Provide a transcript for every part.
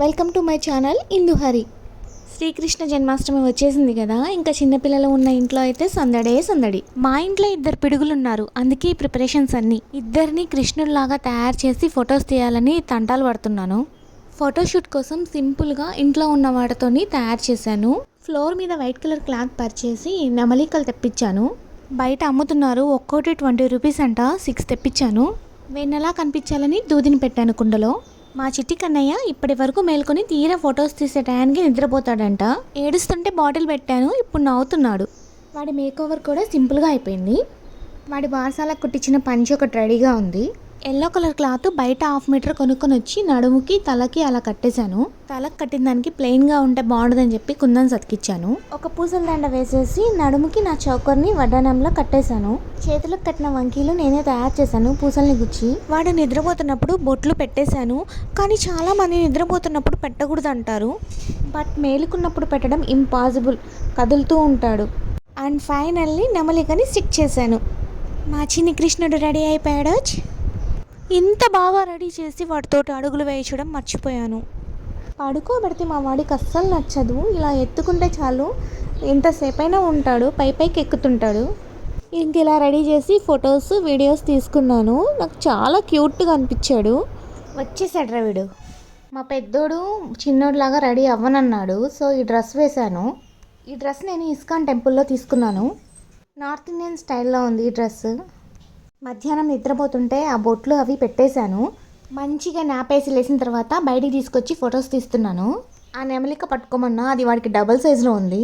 Welcome to my channel Induhari Sri Krishna Janmashtami వచ్చేసింది కదా ఇంకా చిన్నపిల్లలు ఉన్న ఇంట్లో అయితే సందడే సందడి. మా ఇంట్లో ఇద్దరు పిడుగులు ఉన్నారు అందుకే ఈ ప్రిపరేషన్స్ అన్నీ. ఇద్దరిని కృష్ణుడిలాగా తయారు చేసి ఫొటోస్ తీయాలని తంటాలు పడుతున్నాను. ఫోటోషూట్ కోసం సింపుల్గా ఇంట్లో ఉన్న వాటితోని తయారు చేశాను. ఫ్లోర్ మీద వైట్ కలర్ క్లాత్ పరిచేసి నెమలికలు తెప్పించాను. బయట అమ్ముతున్నారు ఒక్కోటి ట్వంటీ రూపీస్ అంట సిక్స్ తెప్పించాను. వెన్నెలా కనిపించాలని దూదిని పెట్టాను కుండలో. మా చిట్టి కన్నయ్య ఇప్పటి వరకు మేల్కొని తీరా ఫొటోస్ తీసే టయానికి నిద్రపోతాడంట. ఏడుస్తుంటే బాటిల్ పెట్టాను ఇప్పుడు నవ్వుతున్నాడు. వాడి మేకోవర్ కూడా సింపుల్గా అయిపోయింది. వాడి బాసాలకు కుట్టించిన పంచి ఒకటి రెడీగా ఉంది. ఎల్లో కలర్ క్లాత్ బయట హాఫ్ మీటర్ కొనుక్కొని వచ్చి నడుముకి తలకి అలా కట్టేశాను. తలకు కట్టిన దానికి ప్లెయిన్గా ఉంటే బాగుండదని చెప్పి కుందని సతికిచ్చాను. ఒక పూసల దండ వేసేసి నడుముకి నా చౌకర్ని వడ్డానంలో కట్టేశాను. చేతులకు కట్టిన వంకీలు నేనే తయారు చేశాను పూసల్ని గుచ్చి. వాడు నిద్రపోతున్నప్పుడు బొట్లు పెట్టేశాను. కానీ చాలామంది నిద్రపోతున్నప్పుడు పెట్టకూడదు అంటారు బట్ మేలుకున్నప్పుడు పెట్టడం ఇంపాసిబుల్ కదులుతూ ఉంటాడు. అండ్ ఫైనల్లీ నెమలికని స్టిక్ చేశాను. మా చిన్ని కృష్ణుడు రెడీ అయిపోయాడు ఇంత బాగా రెడీ చేసి వాడితో అడుగులు వేయించడం మర్చిపోయాను. పడుకోబెడితే మా వాడికి అస్సలు నచ్చదు. ఇలా ఎత్తుకుంటే చాలు. ఎంతసేపైనా ఉంటాడు. పై పైకి ఎక్కుతుంటాడు. ఇంక ఇలా రెడీ చేసి ఫొటోస్ వీడియోస్ తీసుకున్నాను. నాకు చాలా క్యూట్గా అనిపించాడు. వచ్చేసాడు రా వీడు. మా పెద్దోడు చిన్నోడిలాగా రెడీ అవ్వనన్నాడు. సో ఈ డ్రెస్ వేశాను. ఈ డ్రెస్ నేను ఇస్కాన్ టెంపుల్లో తీసుకున్నాను. నార్త్ ఇండియన్ స్టైల్లో ఉంది ఈ డ్రెస్. మధ్యాహ్నం నిద్రపోతుంటే ఆ బొట్లు అవి పెట్టేశాను. మంచిగా నాపేసి లేసిన తర్వాత బయటికి తీసుకొచ్చి ఫొటోస్ తీస్తున్నాను. ఆ నెమలిక పట్టుకోమన్నా అది వాడికి డబల్ సైజులో ఉంది.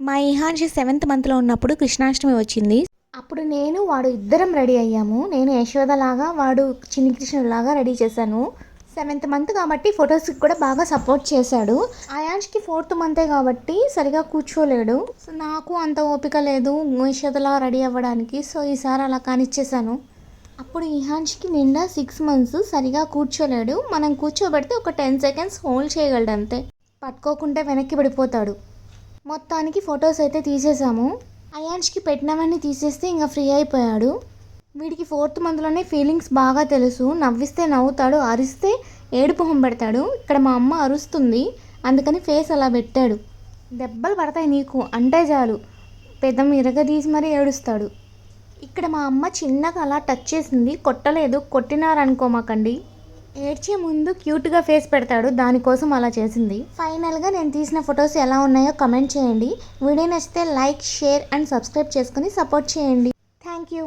మా ఇహాన్షి సెవెంత్ మంత్లో ఉన్నప్పుడు కృష్ణాష్టమి వచ్చింది. అప్పుడు నేను వాడు ఇద్దరం రెడీ అయ్యాము. నేను యశోదలాగా వాడు చిన్ని కృష్ణుడిలాగా రెడీ చేశాను. సెవెంత్ మంత్ కాబట్టి ఫొటోస్కి కూడా బాగా సపోర్ట్ చేశాడు. అయాన్ష్కి ఫోర్త్ మంతే కాబట్టి సరిగా కూర్చోలేడు. సో నాకు అంత ఓపిక లేదు యశోదలా రెడీ అవ్వడానికి. సో ఈసారి అలా కానిచ్చేసాను అప్పుడు ఇహాన్ష్కి నిండా సిక్స్ మంత్స్ సరిగా కూర్చోలేడు. మనం కూర్చోబెడితే ఒక టెన్ సెకండ్స్ హోల్డ్ చేయగలడు అంతే పట్టుకోకుంటే వెనక్కి పడిపోతాడు. మొత్తానికి ఫొటోస్ అయితే తీసేసాము అయాన్ష్కి పెట్టినవన్నీ తీసేస్తే ఇంకా ఫ్రీ అయిపోయాడు. వీడికి ఫోర్త్ మంత్లోనే ఫీలింగ్స్ బాగా తెలుసు. నవ్విస్తే నవ్వుతాడు అరిస్తే ఏడుపు పెడతాడు. ఇక్కడ మా అమ్మ అరుస్తుంది. అందుకని ఫేస్ అలా పెట్టాడు. దెబ్బలు పడతాయి నీకు అంటే చాలు. పెద్ద ఇరగదీసి మరీ ఏడుస్తాడు. ఇక్కడ మా అమ్మ చిన్నగా అలా టచ్ చేసింది. కొట్టలేదు. కొట్టినారనుకోమాకండి ఏడ్చే ముందు క్యూట్గా ఫేస్ పెడతాడు. దానికోసం అలా చేసింది. ఫైనల్గా నేను తీసిన ఫొటోస్ ఎలా ఉన్నాయో కమెంట్ చేయండి. వీడియో నచ్చితే లైక్ షేర్ అండ్ సబ్స్క్రైబ్ చేసుకుని సపోర్ట్ చేయండి. Thank you.